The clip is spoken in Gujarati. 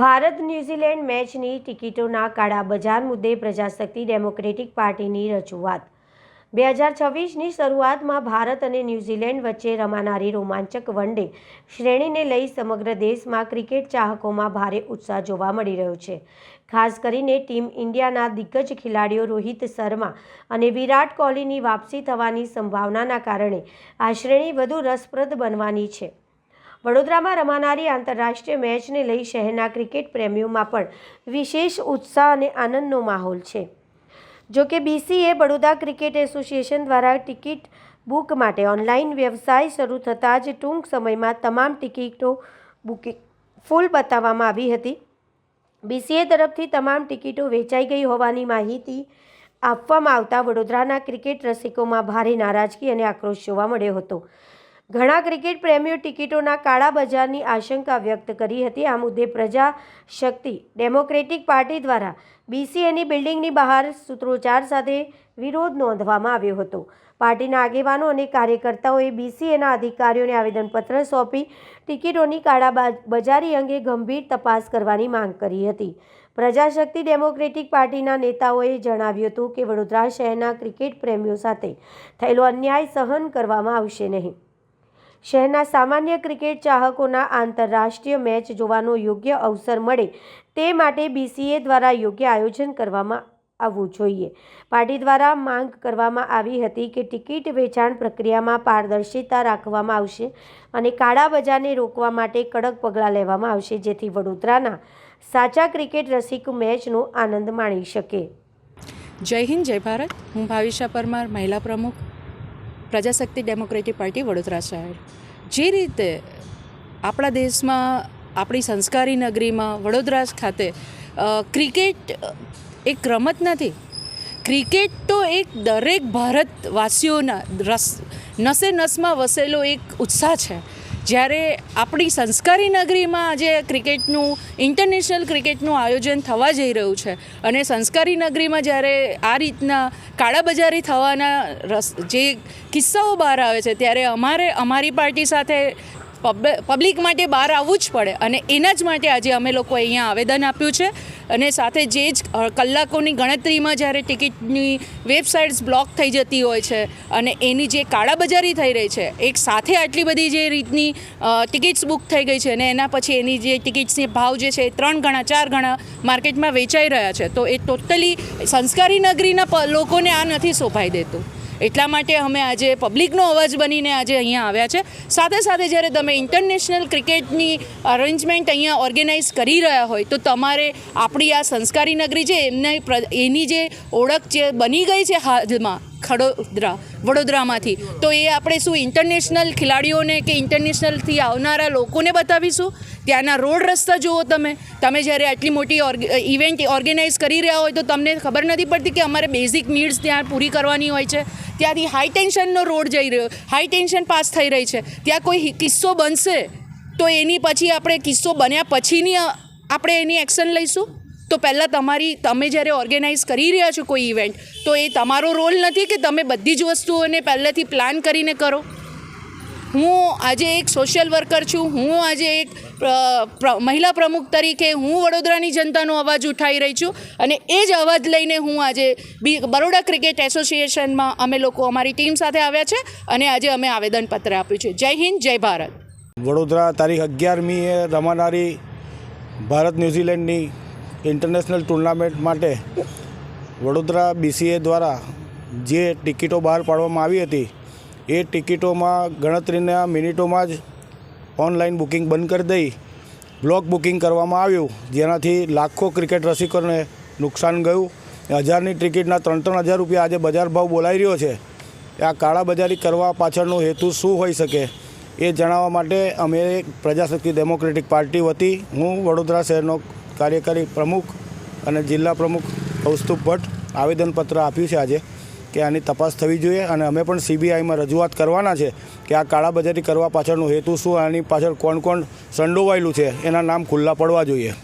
ભારત ન્યૂઝીલેન્ડ મેચની ટિકિટોના કાળા બજાર મુદ્દે પ્રજાશક્તિ ડેમોક્રેટિક પાર્ટીની રજૂઆત. બે હજાર છવ્વીસની શરૂઆતમાં ભારત અને ન્યૂઝીલેન્ડ વચ્ચે રમાનારી રોમાંચક વન ડે શ્રેણીને લઈ સમગ્ર દેશમાં ક્રિકેટ ચાહકોમાં ભારે ઉત્સાહ જોવા મળી રહ્યો છે. ખાસ કરીને ટીમ ઇન્ડિયાના દિગ્ગજ ખેલાડીઓ રોહિત શર્મા અને વિરાટ કોહલીની વાપસી થવાની સંભાવનાના કારણે આ શ્રેણી વધુ રસપ્રદ બનવાની છે. વડોદરામાં રમાનારી આંતરરાષ્ટ્રીય મેચને લઈ શહેરના ક્રિકેટ પ્રેમીઓમાં પણ વિશેષ ઉત્સાહ અને આનંદનો માહોલ છે. જો કે બીસીએ બડોદા ક્રિકેટ એસોસિએશન દ્વારા ટિકિટ બુક માટે ઓનલાઈન વ્યવસાય શરૂ થતાં જ ટૂંક સમયમાં તમામ ટિકિટો બુકિંગ ફૂલ બતાવવામાં આવી હતી. બીસીએ તરફથી તમામ ટિકિટો વેચાઈ ગઈ હોવાની માહિતી આપવામાં આવતા વડોદરાના ક્રિકેટ રસિકોમાં ભારે નારાજગી અને આક્રોશ જોવા મળ્યો હતો. ઘણા ક્રિકેટ પ્રેમીઓ ટિકિટોના કાળા બજારની આશંકા વ્યક્ત કરી હતી. આ મુદ્દે પ્રજા શક્તિ ડેમોક્રેટિક પાર્ટી દ્વારા બીસીએની બિલ્ડિંગની બહાર સૂત્રોચ્ચાર સાથે વિરોધ નોંધવામાં આવ્યો હતો. પાર્ટીના આગેવાનો અને કાર્યકર્તાઓએ બીસીએના અધિકારીઓને આવેદનપત્ર સોંપી ટિકિટોની કાળા બજારી અંગે ગંભીર તપાસ કરવાની માંગ કરી હતી. પ્રજાશક્તિ ડેમોક્રેટિક પાર્ટીના નેતાઓએ જણાવ્યું હતું કે વડોદરા શહેરના ક્રિકેટ પ્રેમીઓ સાથે થયેલો અન્યાય સહન કરવામાં આવશે નહીં. શહેરના સામાન્ય ક્રિકેટ ચાહકોના આંતરરાષ્ટ્રીય મેચ જોવાનો યોગ્ય અવસર મળે તે માટે બીસીએ દ્વારા યોગ્ય આયોજન કરવામાં આવવું જોઈએ. પાર્ટી દ્વારા માંગ કરવામાં આવી હતી કે ટિકિટ વેચાણ પ્રક્રિયામાં પારદર્શિતા રાખવામાં આવશે અને કાળા બજારને રોકવા માટે કડક પગલાં લેવામાં આવશે, જેથી વડોદરાના સાચા ક્રિકેટ રસિક મેચનો આનંદ માણી શકે. જય હિન્દ, જય ભારત. હું ભાવિશા પરમાર, મહિલા પ્રમુખ. પ્રજાશક્તિ ડેમોક્રેટિક પાર્ટી વડોદરા શહેર. જે રીતે આપણા દેશમાં આપણી સંસ્કારી નગરીમાં વડોદરા ખાતે ક્રિકેટ એક રમત નથી. ક્રિકેટ તો એક દરેક ભારતવાસીઓના રસ, નસે નસમાં વસેલો એક ઉત્સાહ છે. જ્યારે આપણી સંસ્કારી નગરીમાં આજે ક્રિકેટનું ઇન્ટરનેશનલ ક્રિકેટનું આયોજન થવા જઈ રહ્યું છે અને સંસ્કારી નગરીમાં જ્યારે આ રીતના કાળાબજારી થવાના રસ, જે કિસ્સાઓ બહાર આવે છે, ત્યારે અમારે, અમારી પાર્ટી સાથે પબ્લિક માટે બહાર આવવું જ પડે અને એના જ માટે આજે અમે લોકો અહીંયા આવેદન આપ્યું છે. અને સાથે જે જ કલાકોની ગણતરીમાં જ્યારે ટિકિટની વેબસાઇટ્સ બ્લોક થઈ જતી હોય છે અને એની જે કાળાબજારી થઈ રહી છે, એક સાથે આટલી બધી જે રીતની ટિકિટ્સ બુક થઈ ગઈ છે અને એના પછી એની જે ટિકિટ્સની ભાવ જે છે એ ત્રણ ગણા, ચાર ગણા માર્કેટમાં વેચાઈ રહ્યા છે, તો એ ટોટલી સંસ્કારી નગરીના લોકોને આ નથી શોભાઈ દેતું. એટલા માટે અમે આજે પબ્લિકનો અવાજ બનીને આજે અહીંયા આવ્યા છે. સાથે સાથે જ્યારે તમે ઇન્ટરનેશનલ ક્રિકેટની અરેન્જમેન્ટ અહીંયા ઓર્ગેનાઇઝ કરી રહ્યા હોય, તો તમારે આપણી આ સંસ્કારી નગરી છે, એમને એની જે ઓળખ જે બની ગઈ છે હાલમાં ખડોદરા, વડોદરામાંથી. તો એ આપણે શું ઇન્ટરનેશનલ ખેલાડીઓને કે ઇન્ટરનેશનલથી આવનારા લોકોને બતાવીશું? ત્યાંના રોડ રસ્તા જુઓ તમે. તમે જ્યારે આટલી મોટી ઇવેન્ટ ઓર્ગેનાઇઝ કરી રહ્યા હોય તો તમને ખબર નથી પડતી કે અમારે બેઝિક નીડ્સ ત્યાં પૂરી કરવાની હોય છે. ત્યાંથી હાઈ ટેન્શનનો રોડ જઈ રહ્યો હાઈ ટેન્શન પાસ થઈ રહી છે. ત્યાં કોઈ કિસ્સો બનશે? તો એની પછી આપણે કિસ્સો બન્યા પછીની આપણે એની એક્શન લઈશું? તો પહેલાં તમારી, તમે જ્યારે ઓર્ગેનાઇઝ કરી રહ્યા છો કોઈ ઇવેન્ટ તો એ તમારો રોલ નથી કે તમે બધી જ વસ્તુઓને પહેલેથી પ્લાન કરીને કરો? હું આજે એક સોશિયલ વર્કર છું, હું આજે એક મહિલા પ્રમુખ તરીકે હું વડોદરાની જનતાનો અવાજ ઉઠાવી રહી છું અને એ જ અવાજ લઈને હું આજે બી, બરોડા ક્રિકેટ એસોસિએશનમાં અમે લોકો, અમારી ટીમ સાથે આવ્યા છે અને આજે અમે આવેદનપત્ર આપ્યું છે. જય હિન્દ, જય ભારત. વડોદરા તારીખ અગિયારમીએ રમાનારી ભારત ન્યૂઝીલેન્ડની ઇન્ટરનેશનલ ટુર્નામેન્ટ માટે વડોદરા બીસીએ દ્વારા જે ટિકિટો બહાર પાડવામાં આવી હતી, એ ટિકિટોમાં ગણતરીના મિનિટોમાં જ ઓનલાઈન બુકિંગ બંધ કરી દઈ, બ્લોક બુકિંગ કરવામાં આવ્યું. જેનાથી લાખો ક્રિકેટ રસિકોને નુકસાન ગયું. હજારની ટિકિટના ત્રણ ત્રણ હજાર રૂપિયા આજે બજાર ભાવ બોલાઈ રહ્યો છે. આ કાળાબજારી કરવા પાછળનો હેતુ શું હોઈ શકે, એ જણાવવા માટે અમે પ્રજાશક્તિ ડેમોક્રેટિક પાર્ટી વતી હું વડોદરા શહેરનો કાર્યકારી પ્રમુખ અને જિલ્લા પ્રમુખ કૌસ્તુભ ભટ્ટ આવેદનપત્ર આપ્યું છે આજે કે આની તપાસ થવી જોઈએ અને અમે પણ સીબીઆઈમાં રજૂઆત કરવાના છે કે આ કાળાબજારી કરવા પાછળનો હેતુ શું, આની પાછળ કોણ કોણ સંડોવાયેલું છે, એના નામ ખુલ્લા પડવા જોઈએ.